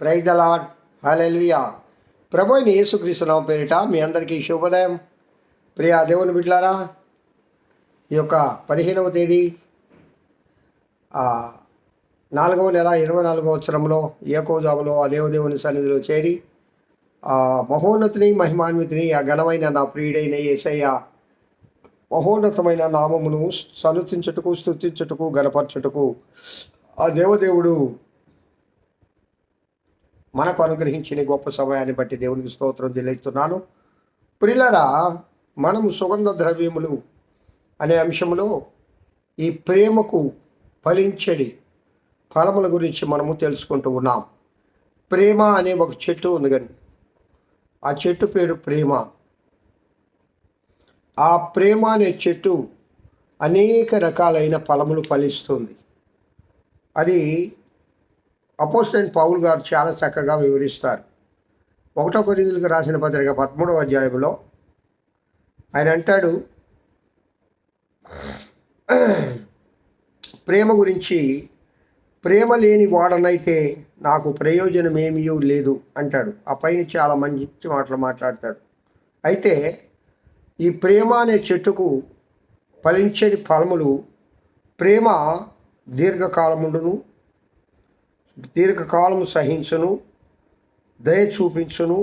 Praise the Lord hallelujah ప్రభు అయిన యేసుక్రీస్తునామ పేరిట మీ అందరికీ శుభోదయం. ప్రియా దేవుని బిడ్లారా ఈ యొక్క పదిహేనవ తేదీ నాలుగవ నెల ఇరవై నాలుగవ సంవత్సరంలో ఏకోజాబులో ఆ దేవదేవుని సన్నిధిలో చేరి ఆ మహోన్నతిని మహిమాన్వితిని ఆ ఘనమైన నా ప్రియుడైన యేసయ్య మహోన్నతమైన నామమును సనుతించుటకు స్థుతించుటకు గణపరచుటకు ఆ దేవదేవుడు మనకు అనుగ్రహించిన గొప్ప సమయాన్ని బట్టి దేవునికి స్తోత్రం చెల్లిస్తున్నాను. ప్రిల్లరా మనం సుగంధ ద్రవ్యములు అనే అంశంలో ఈ ప్రేమకు ఫలించడి ఫలముల గురించి మనము తెలుసుకుంటూ ఉన్నాం. ప్రేమ అనే ఒక చెట్టు ఉంది కానీ ఆ చెట్టు పేరు ప్రేమ. ఆ ప్రేమ అనే చెట్టు అనేక రకాలైన ఫలములు ఫలిస్తుంది. అది అపోస్టెంట్ పౌల్ గారు చాలా చక్కగా వివరిస్తారు. ఒకటో కొరిందులకు రాసిన పత్రిక పదమూడవ అధ్యాయంలో ఆయన అంటాడు ప్రేమ గురించి ప్రేమ లేని వాడనైతే నాకు ప్రయోజనం ఏమీ లేదు అంటాడు. ఆ పైన చాలా మంచి మాటలు మాట్లాడతాడు. అయితే ఈ ప్రేమ అనే చెట్టుకు ఫలించేది ఫలములు ప్రేమ దీర్ఘకాలముండును దీర్ఘకాలం సహించును దయ చూపించును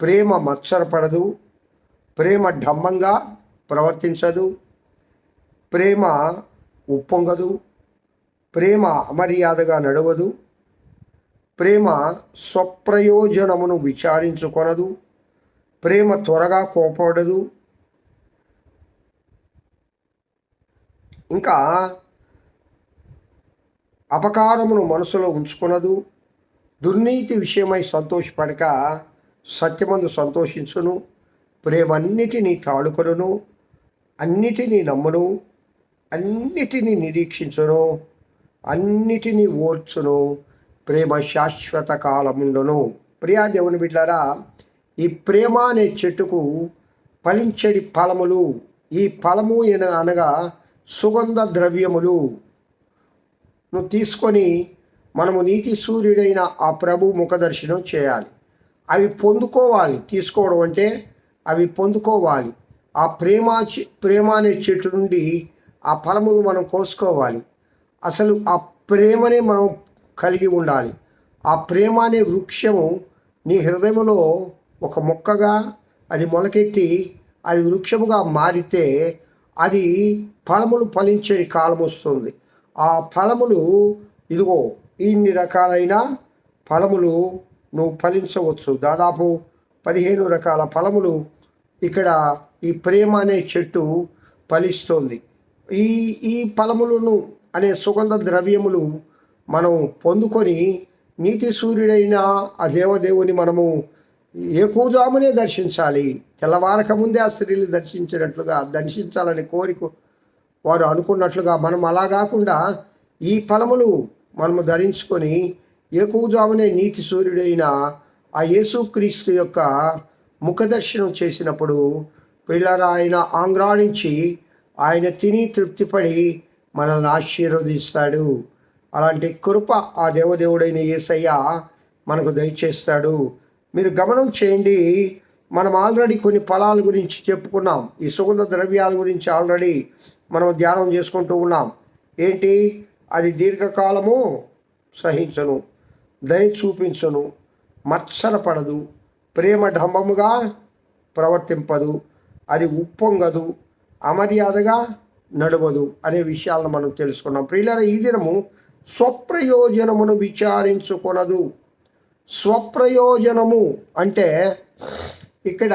ప్రేమ మత్సరపడదు ప్రేమ ఢమ్మంగా ప్రవర్తించదు ప్రేమ ఉప్పొంగదు ప్రేమ అమర్యాదగా నడవదు ప్రేమ స్వప్రయోజనమును విచారించుకొనదు ప్రేమ త్వరగా కోపడదు. ఇంకా అపకారమును మనసులో ఉంచుకొనదు. దుర్నీతి విషయమై సంతోషపడక సత్యమందు సంతోషించును. ప్రేమన్నిటినీ తాళుకొనును. అన్నిటినీ నమ్మును. అన్నిటినీ నిరీక్షించును. అన్నిటినీ ఓర్చును. ప్రేమ శాశ్వత కాలముండును. ప్రియా దేవుని బిడ్డారా ఈ ప్రేమ అనే చెట్టుకు ఫలించడి ఫలములు ఈ ఫలము అనగా సుగంధ ద్రవ్యములు. తీసుకొని మనము నీతి సూర్యుడైన ఆ ప్రభు ముఖదర్శనం చేయాలి. అవి పొందుకోవాలి. తీసుకోవడం అంటే అవి పొందుకోవాలి. ఆ ప్రేమ ప్రేమ అనే చెట్టు నుండి ఆ ఫలములు మనం కోసుకోవాలి. అసలు ఆ ప్రేమనే మనం కలిగి ఉండాలి. ఆ ప్రేమ అనే వృక్షము నీ హృదయంలో ఒక మొక్కగా అది మొలకెత్తి అది వృక్షముగా మారితే అది ఫలములు ఫలించే కాలం వస్తుంది. ఆ ఫలములు ఇదిగో ఇన్ని రకాలైన ఫలములు నువ్వు ఫలించవచ్చు. దాదాపు పదిహేను రకాల ఫలములు ఇక్కడ ఈ ప్రేమ అనే చెట్టు ఫలిస్తోంది. ఈ ఈ ఫలములను అనే సుగంధ ద్రవ్యములు మనం పొందుకొని నీతి సూర్యుడైన ఆ దేవదేవుని మనము ఏకూజామునే దర్శించాలి. తెల్లవారక ముందే ఆ స్త్రీలు దర్శించినట్లుగా దర్శించాలని కోరిక వారు అనుకున్నట్లుగా మనం అలా కాకుండా ఈ ఫలములు మనము ధరించుకొని ఏకూజామునే నీతి సూర్యుడైన ఆ యేసుక్రీస్తు యొక్క ముఖదర్శనం చేసినప్పుడు పిల్లలు ఆయన ఆంగ్రాణించి ఆయన తిని తృప్తిపడి మనల్ని ఆశీర్వదిస్తాడు. అలాంటి కృప ఆ దేవదేవుడైన యేసయ్య మనకు దయచేస్తాడు. మీరు గమనం చేయండి మనం ఆల్రెడీ కొన్ని ఫలాల గురించి చెప్పుకున్నాం. ఈ సుగంధ ద్రవ్యాల గురించి ఆల్రెడీ మనం ధ్యానం చేసుకుంటూ ఉన్నాం. ఏంటి? అది దీర్ఘకాలము సహించను దయ చూపించను మత్సరపడదు ప్రేమ డంబముగా ప్రవర్తింపదు అది ఉప్పొంగదు అమర్యాదగా నడవదు అనే విషయాలను మనం తెలుసుకున్నాం. ప్రియుల ఈ దినము స్వప్రయోజనమును విచారించుకొనదు. స్వప్రయోజనము అంటే ఇక్కడ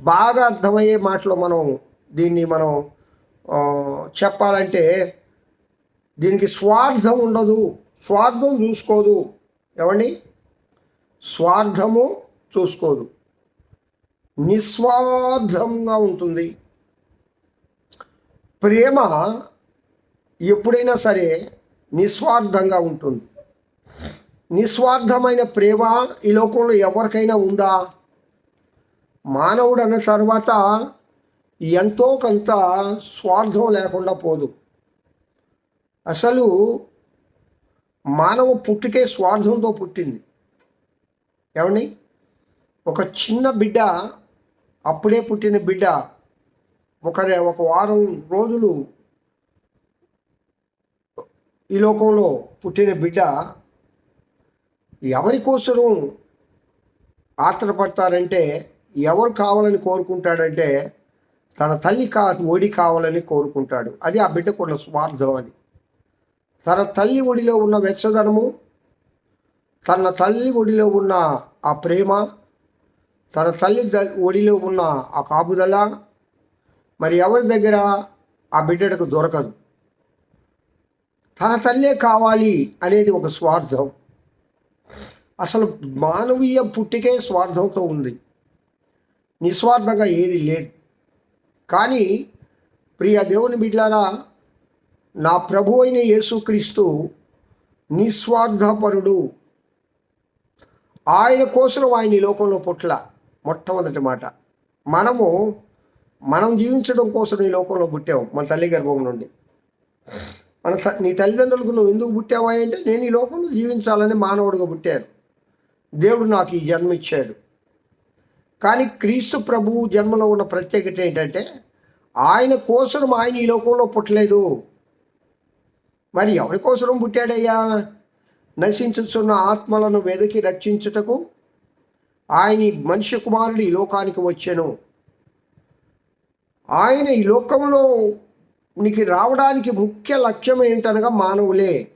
బాగా అర్థమయ్యే మాటలో మనం దీన్ని మనం చెప్పాలంటే దీనికి స్వార్థం ఉండదు. స్వార్థం చూసుకోదు. ఏమండి? స్వార్థము చూసుకోదు. నిస్వార్థంగా ఉంటుంది. ప్రేమ ఎప్పుడైనా సరే నిస్వార్థంగా ఉంటుంది. నిస్వార్థమైన ప్రేమ ఈ లోకంలో ఎవరికైనా ఉందా? మానవుడు అన్న తర్వాత ఎంతో కొంత స్వార్థం లేకుండా పోదు. అసలు మానవ పుట్టుకే స్వార్థంతో పుట్టింది. ఏమండి? ఒక చిన్న బిడ్డ అప్పుడే పుట్టిన బిడ్డ ఒక ఒక వారం రోజులు ఈ లోకంలో పుట్టిన బిడ్డ ఎవరి కోసరం ఆత్రపడతారంటే ఎవరు కావాలని కోరుకుంటాడంటే తన తల్లి కా ఒడి కావాలని కోరుకుంటాడు. అది ఆ బిడ్డకున్న స్వార్థం అది. తన తల్లి ఒడిలో ఉన్న వెచ్చదనము తన తల్లి ఒడిలో ఉన్న ఆ ప్రేమ తన తల్లి ద- ఒడిలో ఉన్న ఆ కాపుదల మరి ఎవరి దగ్గర ఆ బిడ్డకు దొరకదు. తన తల్లే కావాలి అనేది ఒక స్వార్థం. అసలు మానవీయ పుట్టికే స్వార్థంతో ఉంది. నిస్వార్థంగా ఏది లేదు. కానీ ప్రియ దేవుని బిడ్లారా నా ప్రభు అయిన యేసుక్రీస్తు నిస్వార్థపరుడు. ఆయన కోసం ఆయన ఈ లోకంలో పుట్ల మొట్టమొదటి మాట. మనము మనం జీవించడం కోసం ఈ లోకంలో పుట్టాము మన తల్లి గర్భం నుండి. మన నీ తల్లిదండ్రులకు నువ్వు ఎందుకు పుట్టావా అంటే నేను ఈ లోకంలో జీవించాలని మానవుడిగా పుట్టాను. దేవుడు నాకు ఈ జన్మ ఇచ్చాడు. కానీ క్రీస్తు ప్రభువు జన్మలో ఉన్న ప్రత్యేకత ఏంటంటే ఆయన కోసం ఆయన ఈ లోకంలో పుట్టలేదు. మరి ఎవరి కోసం పుట్టాడయ్యా? నశించుతున్న ఆత్మలను వెదకి రక్షించుటకు ఆయన మనిషి కుమారుడు ఈ లోకానికి వచ్చాను. ఆయన ఈ లోకంలో నీకు రావడానికి ముఖ్య లక్ష్యం ఏంటనగా మానవులే.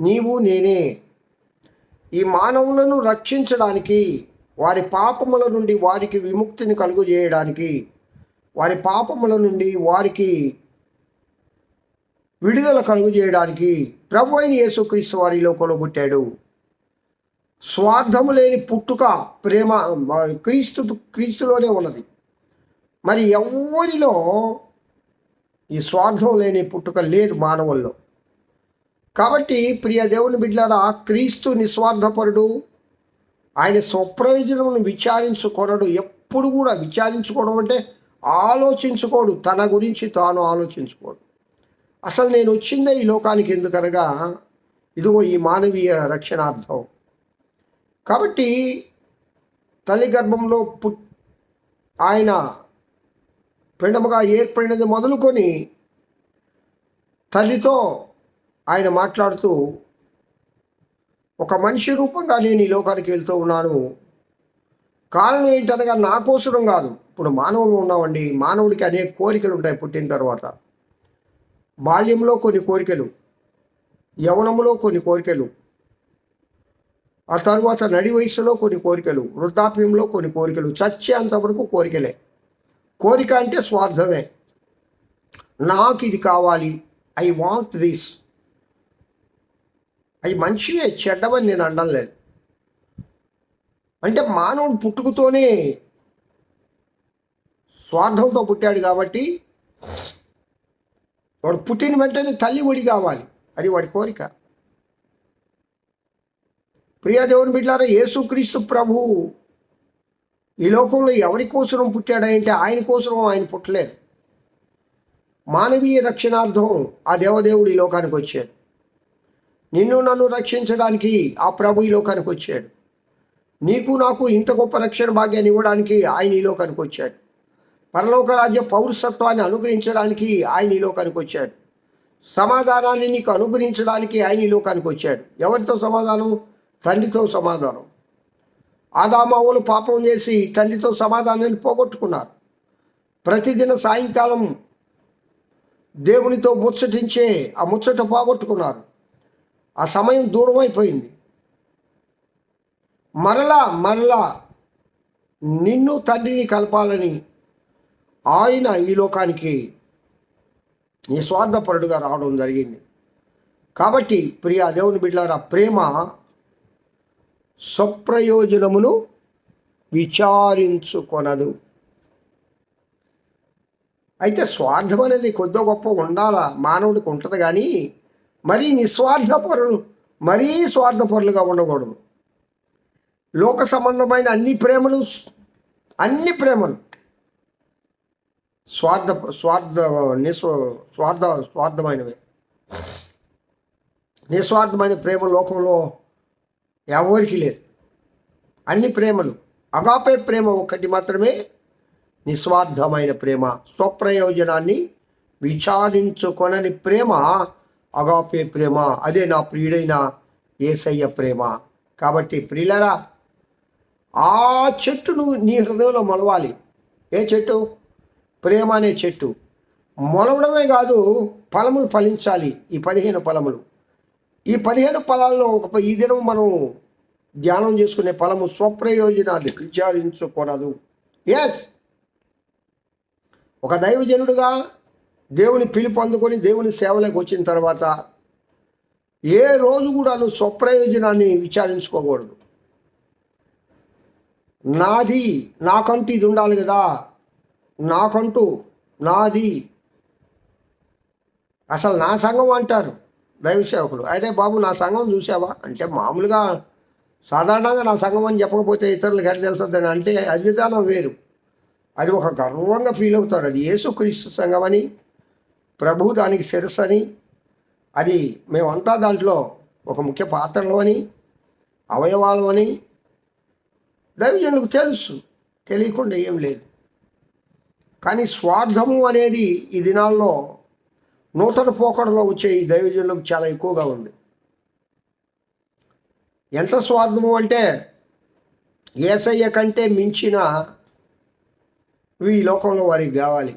నీవు నేనే. ఈ మానవులను రక్షించడానికి వారి పాపముల నుండి వారికి విముక్తిని కలుగు చేయడానికి వారి పాపముల నుండి వారికి విడుదల కలుగు చేయడానికి ప్రభు అయిన యేసుక్రీస్తు వారి ఈ లోకంలో పుట్టాడు స్వార్థము లేని పుట్టుక ప్రేమ క్రీస్తు క్రీస్తులోనే ఉన్నది. మరి ఎవరిలో ఈ స్వార్థం లేని పుట్టుక లేదు మానవుల్లో. కాబట్టి ప్రియ దేవుని బిడ్డలారా క్రీస్తు నిస్వార్థపరుడు ఆయన స్వప్రయోజనం విచారించుకొనడు. ఎప్పుడు కూడా విచారించుకోవడం అంటే ఆలోచించుకోడు. తన గురించి తాను ఆలోచించుకోడు. అసలు నేను వచ్చిందే ఈ లోకానికి ఎందుకనగా ఇదిగో ఈ మానవీయ రక్షణార్థం. కాబట్టి తల్లి గర్భంలో పుట్ ఆయన పిండముగా ఏర్పడినది మొదలుకొని తల్లితో ఆయన మాట్లాడుతూ ఒక మనిషి రూపంగా నేను ఈ లోకానికి వెళ్తూ ఉన్నాను. కారణం ఏంటనగా నాకోసరం కాదు. ఇప్పుడు మానవులు ఉన్నామండి. మానవుడికి అనేక కోరికలు ఉంటాయి పుట్టిన తర్వాత. బాల్యంలో కొన్ని కోరికలు యవనంలో కొన్ని కోరికలు ఆ తర్వాత నడి వయసులో కొన్ని కోరికలు వృద్ధాప్యంలో కొన్ని కోరికలు చచ్చేంత అంతవరకు కోరికలే. కోరిక అంటే స్వార్థమే. నాకు ఇది కావాలి. ఐ వాంట్ దిస్ అవి మంచివే చెడ్డవని నేను అనడం లేదు. అంటే మానవుడు పుట్టుకతోనే స్వార్థంతో పుట్టాడు కాబట్టి వాడు పుట్టిన వెంటనే తల్లి ఒడి కావాలి. అది వాడి కోరిక. ప్రియాదేవుని బిడ్డారా యేసుక్రీస్తు ప్రభు ఈ లోకంలో ఎవరి కోసం పుట్టాడంటే ఆయన కోసం ఆయన పుట్టలేదు. మానవీయ రక్షణార్థం ఆ దేవదేవుడు ఈ లోకానికి వచ్చాడు. నిన్ను నన్ను రక్షించడానికి ఆ ప్రభు ఈ లోకానికి వచ్చాడు. నీకు నాకు ఇంత గొప్ప రక్షణ భాగ్యాన్ని ఇవ్వడానికి ఆయన ఈ లోకానికి వచ్చాడు. పరలోక రాజ్య పౌరసత్వాన్ని అనుగ్రహించడానికి ఆయన ఈ లోకానికి వచ్చాడు. సమాధానాన్ని నీకు అనుగ్రహించడానికి ఆయన ఈ లోకానికి వచ్చాడు. ఎవరితో సమాధానం? తండ్రితో సమాధానం. ఆదామావులు పాపం చేసి తండ్రితో సమాధానాన్ని పోగొట్టుకున్నారు. ప్రతిదిన సాయంకాలం దేవునితో ముచ్చటించే ఆ ముచ్చట పోగొట్టుకున్నారు. ఆ సమయం దూరం అయిపోయింది మరలా మరలా నిన్ను తండ్రిని కలపాలని ఆయన ఈ లోకానికి నిస్వార్థపరుడుగా రావడం జరిగింది. కాబట్టి ప్రియ దేవుని బిడ్డారా ప్రేమ స్వప్రయోజనమును విచారించుకొనదు. అయితే స్వార్థం అనేది కొద్దో గొప్ప ఉండాలా? మానవుడికి ఉంటుంది కానీ మరీ నిస్వార్థపరులు మరీ స్వార్థపరులుగా ఉండకూడదు. లోక సంబంధమైన అన్ని ప్రేమలు అన్ని ప్రేమలు స్వార్థ స్వార్థ నిస్వ స్వార్థ స్వార్థమైనవే. నిస్వార్థమైన ప్రేమ లోకంలో ఎవరికి లేదు. అన్ని ప్రేమలు అగాపే ప్రేమ ఒక్కటి మాత్రమే నిస్వార్థమైన ప్రేమ స్వప్రయోజనాన్ని విచారించుకొనని ప్రేమ అగాపే ప్రేమ అదే నా ప్రియుడైన ఏసయ్య ప్రేమ. కాబట్టి ప్రియులరా ఆ చెట్టును నీ హృదయంలో మొలవాలి. ఏ చెట్టు? ప్రేమ అనే చెట్టు. మొలవడమే కాదు ఫలములు ఫలించాలి. ఈ పదిహేను ఫలములు. ఈ పదిహేను ఫలాల్లో ఒక ఈ దినం మనం ధ్యానం చేసుకునే ఫలము స్వప్రయోజనాన్ని విచారించకూడదు. ఎస్ ఒక దైవజనుడుగా దేవుని పిలుపు అందుకొని దేవుని సేవలోకి వచ్చిన తర్వాత ఏ రోజు కూడా నువ్వు స్వప్రయోజనాన్ని విచారించుకోకూడదు. నాది నాకంటూ ఇది ఉండాలి కదా. నాకంటూ నాది. అసలు నా సంఘం అంటారు దైవ సేవకులు. అయితే బాబు నా సంఘం చూసావా? అంటే మామూలుగా సాధారణంగా నా సంఘం అని చెప్పకపోతే ఇతరులకు ఎట్లా తెలుస్తుంది అంటే అది విధానం వేరు. అది ఒక గర్వంగా ఫీల్ అవుతాడు అది యేసుక్రీస్తు సంఘం అని ప్రభు దానికి శిరస్సు అని అది మేమంతా దాంట్లో ఒక ముఖ్య పాత్రలోని అవయవాలు అని దైవజనులకు తెలుసు? తెలియకుండా ఏం లేదు. కానీ స్వార్థము అనేది ఈ దినాల్లో నూతన పోకడలో వచ్చే ఈ దైవజనులకు చాలా ఎక్కువగా ఉంది. ఎంత స్వార్థము అంటే ఏసయ్య కంటే మించిన ఈ లోకంలో వారికి కావాలి.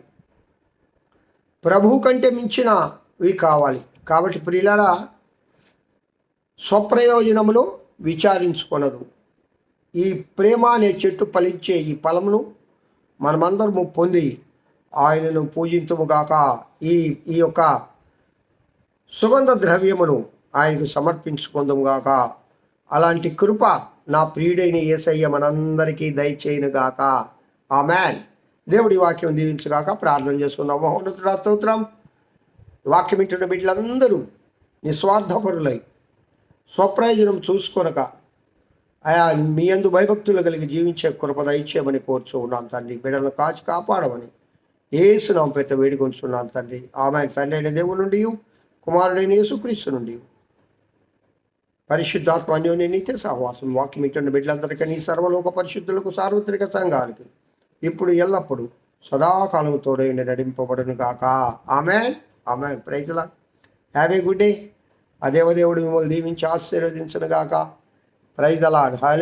ప్రభువు కంటే మించినవి కావాలి. కాబట్టి ప్రియులరా స్వప్రయోజనమును విచారించుకొనదు. ఈ ప్రేమ అనే చెట్టు ఫలించే ఈ ఫలమును మనమందరము పొంది ఆయనను పూజించుముగాక ఈ ఈ యొక్క సుగంధ ద్రవ్యమును ఆయనకు సమర్పించుకుందాముగాక. అలాంటి కృప నా ప్రియుడైన యేసయ్య మనందరికీ దయచేయనుగాక. ఆ మ్యాన్ దేవుడి వాక్యం దీవించగాక ప్రార్థన చేసుకుందాం. మహోన్నతుడ స్తోత్రం. వాక్యం వింటున్న బిడ్డలందరూ నిస్వార్థపరులై స్వప్రయోజనం చూసుకొనక ఆయా మీ అందు భయభక్తులు కలిగి జీవించే కృప దయచేయమని కోరుచు ఉన్నాను తండ్రి. బిడ్డలను కాచి కాపాడమని ఏసునాం పెట్ట వేడుకొంచున్నాను తండ్రి. ఆమె తండ్రి అయిన దేవుడి నుండి కుమారుడైన యేసుక్రీస్తు నుండి. పరిశుద్ధాత్మ అన్యోన్య నిత్య సహవాసం. వాక్యం ఇచ్చిన బిడ్డలందరికీ నీ సర్వలోక పరిశుద్ధులకు సార్వత్రిక సంఘాలకి ఇప్పుడు ఎల్లప్పుడు సదాకాలం తోడైన నడింపబడును కాక ఆమె ఆమె ప్రైజ్లా హ్యావ్ ఏ గుడ్ డే. ఆ దేవదేవుడు మిమ్మల్ని దీవించి ఆశీర్వదించను గాక. ప్రైజ్ అలాడ్ హాలే